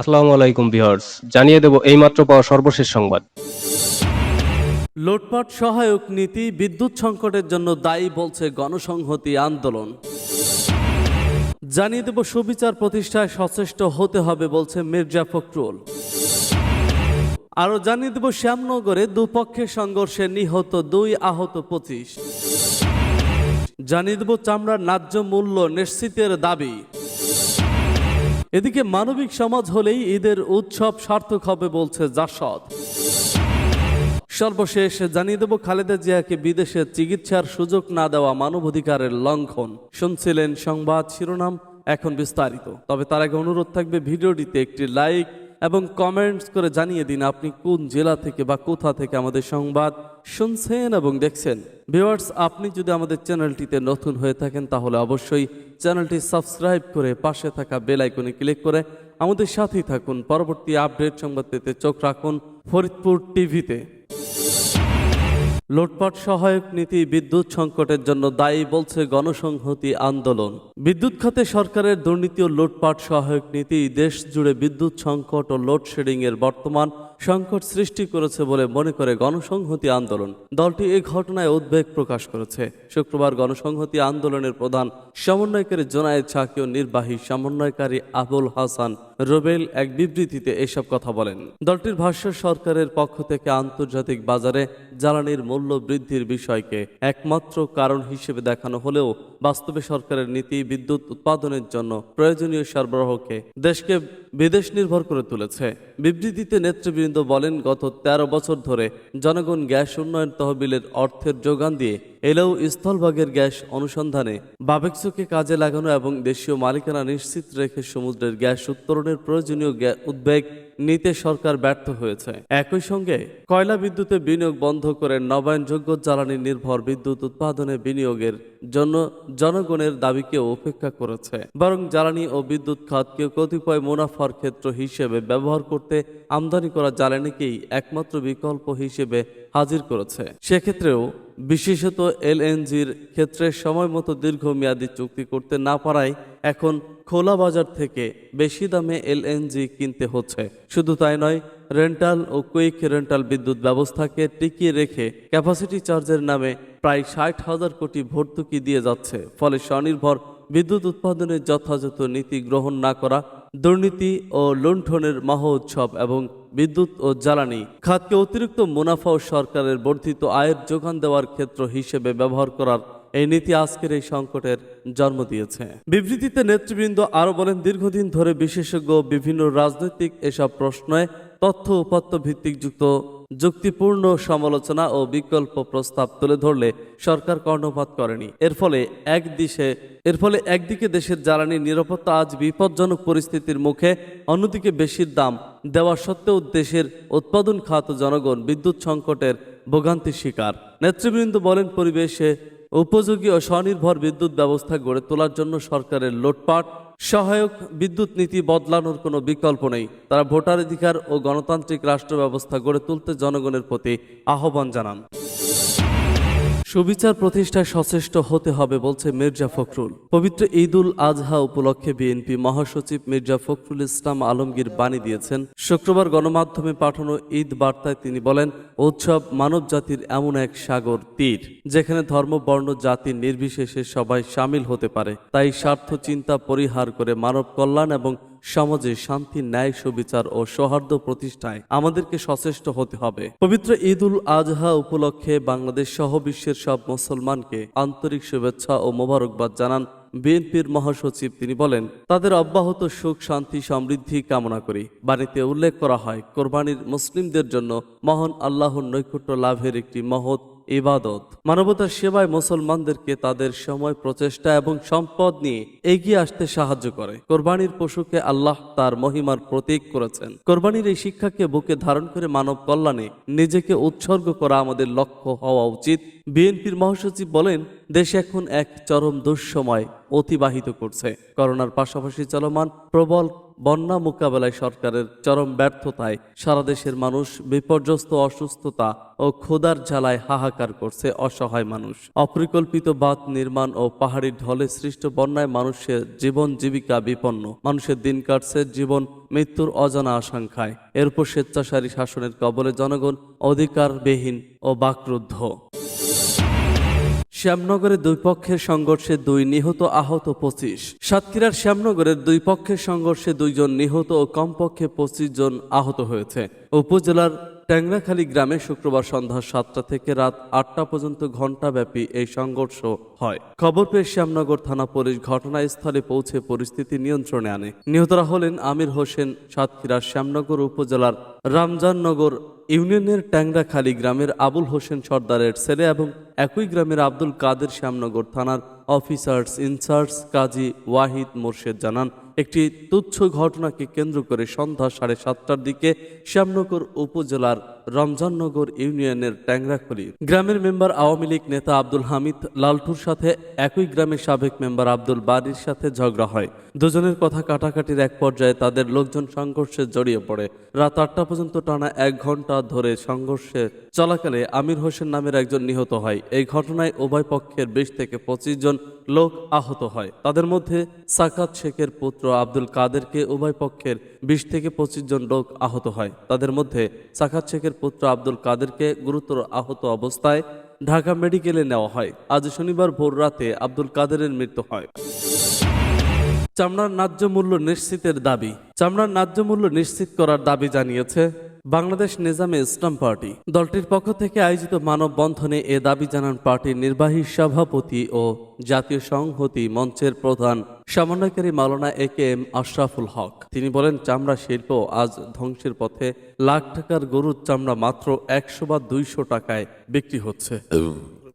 আসসালামু আলাইকুম ভিউয়ার্স, জানিয়ে দেব এইমাত্র পাওয়া সর্বশেষ সংবাদ। লুটপাট সহায়ক নীতি বিদ্যুৎ সংকটের জন্য দায়ী বলছে গণসংহতি আন্দোলন। জানিয়ে দেব সুবিচার প্রতিষ্ঠায় সচেষ্ট হতে হবে বলছে মির্জা ফখরুল। আরও জানিয়ে দেব শ্যামনগরে দুপক্ষের সংঘর্ষে নিহত দুই আহত পঁচিশ। জানিয়ে দেব চামড়ার ন্যায্য মূল্য নিশ্চিতের দাবি। এদিকে মানবিক সমাজ হলেই ঈদের উৎসব সার্থক হবে বলছে জাসদ। সর্বশেষ জানিয়ে দেব খালেদা জিয়াকে বিদেশে চিকিৎসার সুযোগ না দেওয়া মানবাধিকারের লঙ্ঘন। শুনছিলেন সংবাদ শিরোনাম এখন বিস্তারিত। তবে তার আগে অনুরোধ থাকবে ভিডিওটিতে একটি লাইক এবং কমেন্টস করে জানিয়ে দিন আপনি কোন জেলা থেকে বা কোথা থেকে আমাদের সংবাদ শুনছেন এবং দেখছেন। ভিওয়ার্স আপনি যদি আমাদের চ্যানেলটিতে নতুন হয়ে থাকেন, তাহলে অবশ্যই চ্যানেলটি সাবস্ক্রাইব করে পাশে থাকা বেল আইকনে ক্লিক করে আমাদের সাথেই থাকুন। পরবর্তী আপডেট সংবাদ পেতে চোখ রাখুন ফরিদপুর টিভিতে লুটপাট সহায়ক নীতি বিদ্যুৎ সংকটের জন্য দায়ী বলছে গণসংহতি আন্দোলন। বিদ্যুৎ খাতে সরকারের দুর্নীতি ও লুটপাট সহায়ক নীতি, দেশ জুড়ে বিদ্যুৎ সংকট ও লোডশেডিং এর বর্তমান সংকট সৃষ্টি করেছে বলে মনে করে গণসংহতি আন্দোলন। দলটি এই ঘটনায় উদ্বেগ প্রকাশ করেছে। শুক্রবার গণসংহতি আন্দোলনের প্রধান সমন্বয়কারী জোনায়েদ সাকি ও নির্বাহী সমন্বয়কারী আবুল হাসান রোবেল এক বিবৃতিতে এসব কথা বলেন। দলটির ভাষ্য, সরকারের পক্ষ থেকে আন্তর্জাতিক বাজারে জ্বালানির মূল্য বৃদ্ধির বিষয়কে একমাত্র কারণ হিসেবে দেখানো হলেও বাস্তবে সরকারের নীতি বিদ্যুৎ উৎপাদনের জন্য প্রয়োজনীয় সরবরাহকে দেশকে বিদেশ নির্ভর করে তুলেছে। বিবৃতিতে নেতৃবৃন্দ বলেন, গত ১৩ বছর ধরে জনগণ গ্যাস উন্নয়ন তহবিলের অর্থের যোগান দিয়ে এলেও স্থলভাগের গ্যাস অনুসন্ধানে বাবেক্সকে কাজে লাগানো এবং দেশীয় মালিকানা নিশ্চিত রেখে সমুদ্রের গ্যাস উত্তরণের প্রয়োজনীয় উদ্বেগ নিতে সরকার ব্যর্থ হয়েছে। একই সঙ্গে কয়লা বিদ্যুতে বিনিয়োগ বন্ধ করে নবায়নযোগ্য জ্বালানি নির্ভর বিদ্যুৎ উৎপাদনে বিনিয়োগের জন্য জনগণের দাবিকে উপেক্ষা করেছে। বরং জ্বালানি ও বিদ্যুৎ খাতকে কতিপয় মুনাফার ক্ষেত্র হিসেবে ব্যবহার করতে আমদানি করা জ্বালানিকেই একমাত্র বিকল্প হিসেবে হাজির করেছে। সেক্ষেত্রেও বিশেষত এলএনজির ক্ষেত্রে সময় মতো দীর্ঘমেয়াদী চুক্তি করতে না পারায় এখন খোলা বাজার থেকে বেশি দামে এলএনজি কিনতে হচ্ছে। শুধু তাই নয়, রেন্টাল ও কুইক রেন্টাল বিদ্যুৎ ব্যবস্থাকে টিকিয়ে রেখে ক্যাপাসিটি চার্জের নামে প্রায় ষাট হাজার কোটি ভর্তুকি দিয়ে যাচ্ছে। ফলে স্বনির্ভর বিদ্যুৎ উৎপাদনের যথাযথ নীতি গ্রহণ না করা, দুর্নীতি ও লুণ্ঠনের মহা উৎসব এবং বিদ্যুৎ ও জ্বালানি খাতকে অতিরিক্ত মুনাফা ও সরকারের বর্ধিত আয়ের যোগান দেওয়ার ক্ষেত্র হিসেবে ব্যবহার করার এই নীতি আজকের এই সংকটের জন্ম দিয়েছে। বিবৃতিতে নেতৃবৃন্দ আরও বলেন, দীর্ঘদিন ধরে বিশেষজ্ঞ বিভিন্ন রাজনৈতিক এসব প্রশ্নে তথ্য উপাত্ত ভিত্তিক যুক্ত যুক্তিপূর্ণ সমালোচনা ও বিকল্প প্রস্তাব তুলে ধরলে সরকার কর্ণপাত করেনি। এর ফলে এক দিশে, এর ফলে একদিকে দেশের জ্বালানি নিরাপত্তা আজ বিপজ্জনক পরিস্থিতির মুখে, অন্যদিকে বেশির দাম দেওয়া সত্ত্বেও দেশের উৎপাদন খাত জনগণ বিদ্যুৎ সংকটের ভোগান্তির শিকার। নেতৃবৃন্দ বলেন, পরিবেশে উপযোগী ও স্বনির্ভর বিদ্যুৎ ব্যবস্থা গড়ে তোলার জন্য সরকারের লোটপাট। সহায়ক বিদ্যুৎ নীতি বদলানোর কোনো বিকল্প নেই। তারা ভোটার অধিকার ও গণতান্ত্রিক রাষ্ট্র ব্যবস্থা গড়ে তুলতে জনগণের প্রতি আহ্বান জানান। সুবিচার প্রতিষ্ঠায় সচেষ্ট হতে হবে বলছে মির্জা ফখরুল। পবিত্র ঈদ উল আজহা উপলক্ষে বিএনপি মহাসচিব মির্জা ফখরুল ইসলাম আলমগীর বাণী দিয়েছেন। শুক্রবার গণমাধ্যমে পাঠানো ঈদ বার্তায় তিনি বলেন, উৎসব মানব জাতির এমন এক সাগর তীর, যেখানে ধর্ম, বর্ণ, জাতি নির্বিশেষে সবাই সামিল হতে পারে। তাই স্বার্থ চিন্তা পরিহার করে মানব কল্যাণ এবং সমাজে শান্তি, ন্যায়, সুবিচার ও সৌহার্দ্য প্রতিষ্ঠায় আমাদেরকে সচেষ্ট হতে হবে। পবিত্র ঈদ উল আজহা উপলক্ষে বাংলাদেশ সহ বিশ্বের সব মুসলমানকে আন্তরিক শুভেচ্ছা ও মোবারকবাদ জানান বিএনপির মহাসচিব। তিনি বলেন, তাদের অব্যাহত সুখ, শান্তি, সমৃদ্ধি কামনা করি। বাণীতে উল্লেখ করা হয়, কোরবানির মুসলিমদের জন্য মহান আল্লাহর নৈকট্য লাভের একটি মহৎ ইবাদত। মানবতার সেবায় মুসলমানদেরকে তাদের সময়, প্রচেষ্টা এবং সম্পদ নিয়ে এগিয়ে আসতে সাহায্য করে। কোরবানির পশুকে আল্লাহ তার মহিমার প্রতীক করেছেন। কোরবানির এই শিক্ষাকে বুকে ধারণ করে মানব কল্যাণে নিজেকে উৎসর্গ করা আমাদের লক্ষ্য হওয়া উচিত। বিএনপির মহাসচিব বলেন, দেশ এখন এক চরম দুঃসময় অতিবাহিত করছে। করোনার পাশাপাশি চলমান প্রবল বন্যা মোকাবেলায় সরকারের চরম ব্যর্থতায় সারা দেশের মানুষ বিপর্যস্ত, অসুস্থতা ও ক্ষুধার জ্বালায় হাহাকার করছে অসহায় মানুষ। অপরিকল্পিত বাঁধ নির্মাণ ও পাহাড়ি ঢলে সৃষ্ট বন্যায় মানুষের জীবন জীবিকা বিপন্ন। মানুষের দিন কাটছে জীবন মৃত্যুর অজানা আশঙ্কায়। এর উপর স্বেচ্ছাসারী শাসনের কবলে জনগণ অধিকারবিহীন ও বাকরুদ্ধ। শ্যামনগরের দুই পক্ষের সংঘর্ষে দুই নিহত আহত পঁচিশ। সাতক্ষীরার শ্যামনগরের দুই পক্ষের সংঘর্ষে দুইজন নিহত ও কমপক্ষে পঁচিশ জন আহত হয়েছে। উপজেলার ট্যাংরাখালী গ্রামে শুক্রবার সন্ধ্যা সাতটা থেকে রাত আটটা পর্যন্ত ঘণ্টাব্যাপী এই সংঘর্ষ হয়। খবর পেয়ে শ্যামনগর থানা পুলিশ ঘটনাস্থলে পৌঁছে পরিস্থিতি নিয়ন্ত্রণে আনে। নিহতরা হলেন আমির হোসেন সাতক্ষীরার শ্যামনগর উপজেলার রামজাননগর ইউনিয়নের ট্যাংরাখালী গ্রামের আবুল হোসেন সর্দারের ছেলে এবং একই গ্রামের আব্দুল কাদের শ্যামনগর থানার officers in charge Kazi Wahid Morshed জানান একটি তুচ্ছ ঘটনাকে কেন্দ্র করে সন্ধ্যা সাড়ে সাতটার দিকে শ্যামনগর উপজেলার রমজাননগর ইউনিয়নের ট্যাংরাখলি। গ্রামের মেম্বার আওয়ামী লীগ নেতা আব্দুল হামিদ লালটুর সাথে একই গ্রামের সাবেক মেম্বার আব্দুল বারির সাথে ঝগড়া হয়। দুজনের কথা কাটাকাটির এক পর্যায়ে তাদের লোকজন সংঘর্ষে জড়িয়ে পড়ে। রাত আটটা পর্যন্ত টানা এক ঘণ্টা ধরে সংঘর্ষে চলাকালে আমির হোসেন নামের একজন নিহত হয়। এই ঘটনায় উভয় পক্ষের বিশ থেকে পঁচিশ জন লোক আহত হয়। তাদের মধ্যে সাকাত শেখের পুত্র আব্দুল কাদেরকে উভয় পক্ষের বিশ থেকে পঁচিশ জন লোক আহত হয়। তাদের মধ্যে সাকাত শেখের পুত্র আব্দুল কাদেরকে গুরুতর আহত অবস্থায় ঢাকা মেডিকেলে নেওয়া হয়। আজ শনিবার ভোর রাতে আব্দুল কাদেরের মৃত্যু হয়। চামড়ার ন্যায্য মূল্য নিশ্চিতের দাবি। চামড়ার ন্যায্য মূল্য নিশ্চিত করার দাবি জানিয়েছে বাংলাদেশ নিজামে ইসলাম পার্টি। দলটির পক্ষ থেকে আয়োজিত মানববন্ধনে এ দাবি জানান পার্টির নির্বাহী সভাপতি ও জাতীয় সংহতি মঞ্চের প্রধান সমন্বয়কারী মাওলানা এ কে এম আশরাফুল হক। তিনি বলেন, চামড়া শিল্প আজ ধ্বংসের পথে লাখ টাকার গরুর চামড়া মাত্র একশো বা দুইশো টাকায় বিক্রি হচ্ছে।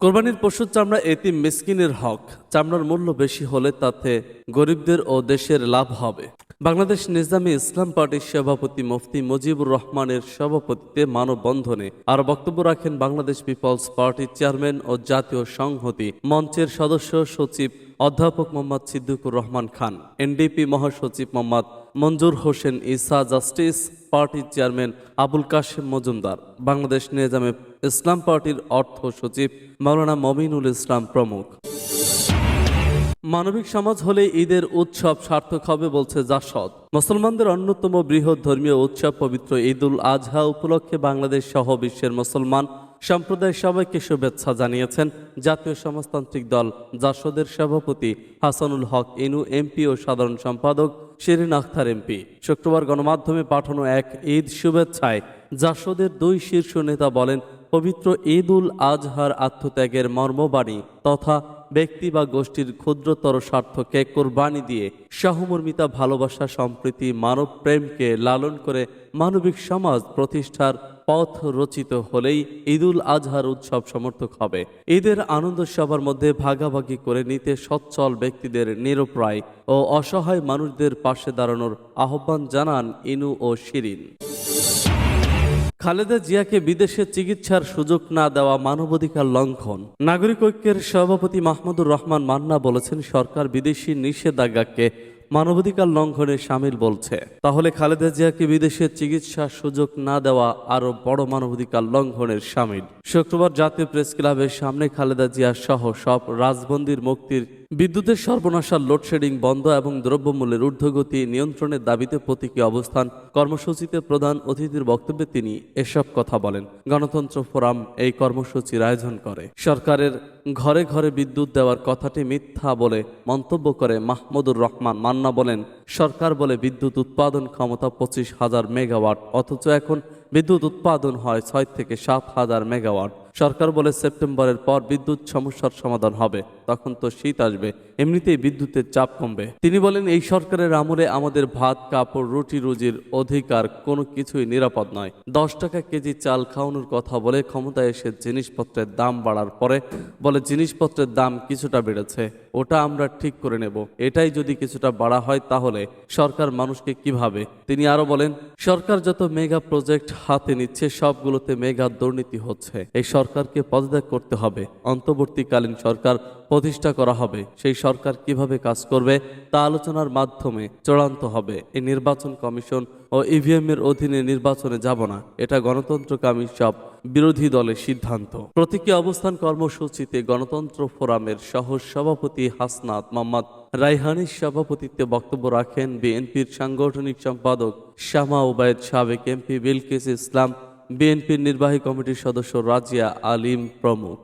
কোরবানির পশুর চামড়া এতিম মিসকিনের হক। চামড়ার মূল্য বেশি হলে তাতে গরিবদের ও দেশের লাভ হবে। বাংলাদেশ নিজামী ইসলাম পার্টির সভাপতি মুফতি মুজিবুর রহমানের সভাপতিতে মানববন্ধনে আর বক্তব্য রাখেন বাংলাদেশ পিপলস পার্টির চেয়ারম্যান ও জাতীয় সংহতি মঞ্চের সদস্য সচিব অধ্যাপক মোহাম্মদ সিদ্দিকুর রহমান খান, এনডিপি মহাসচিব মোহাম্মদ মঞ্জুর হোসেন ইসা জাস্টিস পার্টির চেয়ারম্যান আবুল কাশেম মজুমদার, বাংলাদেশ নিজামে ইসলাম পার্টির অর্থ সচিব মাওলানা মমিনুল ইসলাম প্রমুখ। মানবিক সমাজ হলে ঈদের উৎসব সার্থক হবে বলছে জাসদ। মুসলমানদের অন্যতম বৃহৎ ধর্মীয় উৎসব পবিত্র ঈদ উল আজহা উপলক্ষে বাংলাদেশ সহ বিশ্বের মুসলমান সম্প্রদায় সবাইকে শুভেচ্ছা জানিয়েছেন জাতীয় সমাজতান্ত্রিক দল জাসদের সভাপতি হাসানুল হক ইনু এমপি ও সাধারণ সম্পাদক শিরিন আখতার এমপি। শুক্রবার গণমাধ্যমে পাঠানো এক ঈদ শুভেচ্ছায় জাসদের দুই শীর্ষ নেতা বলেন, পবিত্র ঈদ উল আজহার আত্মত্যাগের মর্মবাণী তথা ব্যক্তি বা গোষ্ঠীর ক্ষুদ্রতর স্বার্থকে কোরবানি দিয়ে সহমর্মিতা, ভালোবাসা, সম্প্রীতি মানব প্রেমকে লালন করে মানবিক সমাজ প্রতিষ্ঠার পথ রচিত হলেই ঈদুল আজহার উৎসব সমর্থক হবে। ঈদের আনন্দ সবার মধ্যে ভাগাভাগি করে নিতে সচ্ছল ব্যক্তিদের নিরপ্রায় ও অসহায় মানুষদের পাশে দাঁড়ানোর আহ্বান জানান ইনু ও শিরিন। খালেদা জিয়াকে বিদেশে চিকিৎসার সুযোগ না দেওয়া মানবাধিকার লঙ্ঘন। নাগরিক ঐক্যের সভাপতি মাহমুদুর রহমান মান্না বলেছেন, সরকার বিদেশি নিষেধাজ্ঞাকে মানবাধিকার লঙ্ঘনে সামিল বলছে। তাহলে খালেদা জিয়াকে বিদেশে চিকিৎসার সুযোগ না দেওয়া আরও বড় মানবাধিকার লঙ্ঘনের সামিল। শুক্রবার জাতীয় প্রেস ক্লাবের সামনে খালেদা জিয়া সহ সব রাজবন্দির মুক্তির বিদ্যুতের সর্বনাশার লোডশেডিং বন্ধ এবং দ্রব্যমূল্যের ঊর্ধ্বগতি নিয়ন্ত্রণের দাবিতে প্রতীকী অবস্থান, কর্মসূচিতে প্রধান অতিথির বক্তব্যে তিনি এসব কথা বলেন। গণতন্ত্র ফোরাম এই কর্মসূচির আয়োজন করে। সরকারের ঘরে ঘরে বিদ্যুৎ দেওয়ার কথাটি মিথ্যা বলে মন্তব্য করে মাহমুদুর রহমান মান্না বলেন, সরকার বলে বিদ্যুৎ উৎপাদন ক্ষমতা পঁচিশ হাজার মেগাওয়াট, অথচ এখন বিদ্যুৎ উৎপাদন হয় ছয় থেকে সাত হাজার মেগাওয়াট। সরকার বলে সেপ্টেম্বরের পর বিদ্যুৎ সমস্যার সমাধান হবে। তখন তো শীত আসবে, এমনিতেই বিদ্যুতের চাপ কমবে। তিনি বলেন, এই সরকারের আমলে আমাদের ভাত, কাপড়, রুটি রুজির অধিকার কোনো কিছুই নিরাপদ নয়। দশ টাকা কেজি চাল খাওয়ানোর কথা বলে ক্ষমতায় এসে জিনিসপত্রের দাম বাড়ার পরে বলে, জিনিসপত্রের দাম কিছুটা বেড়েছে, ওটা আমরা ঠিক করে নেব। এটাই যদি কিছুটা বাড়া হয় তাহলে সরকার মানুষকে কীভাবে তিনি আরও বলেন, সরকার যত মেগা প্রজেক্ট হাতে নিচ্ছে, সবগুলোতে মেগা দুর্নীতি হচ্ছে। এই সরকারকে পদত্যাগ করতে হবে। অন্তর্বর্তীকালীন সরকার প্রতিষ্ঠা করা হবে। সেই সরকার কীভাবে কাজ করবে তা আলোচনার মাধ্যমে চূড়ান্ত হবে। এই নির্বাচন কমিশন ও ইভিএম এর অধীনে নির্বাচনে যাব না। এটা গণতন্ত্রকামী সব বিরোধী দলের সিদ্ধান্ত। প্রতীকী অবস্থান কর্মসূচিতে গণতন্ত্র ফোরামের সহ সভাপতি হাসনাত মোহাম্মদ রাইহানির সভাপতিত্বে বক্তব্য রাখেন বিএনপির সাংগঠনিক সম্পাদক শ্যামা ওবায়দ সাবেক এমপি বিলকিস ইসলাম, বিএনপির নির্বাহী কমিটির সদস্য রাজিয়া আলিম প্রমুখ।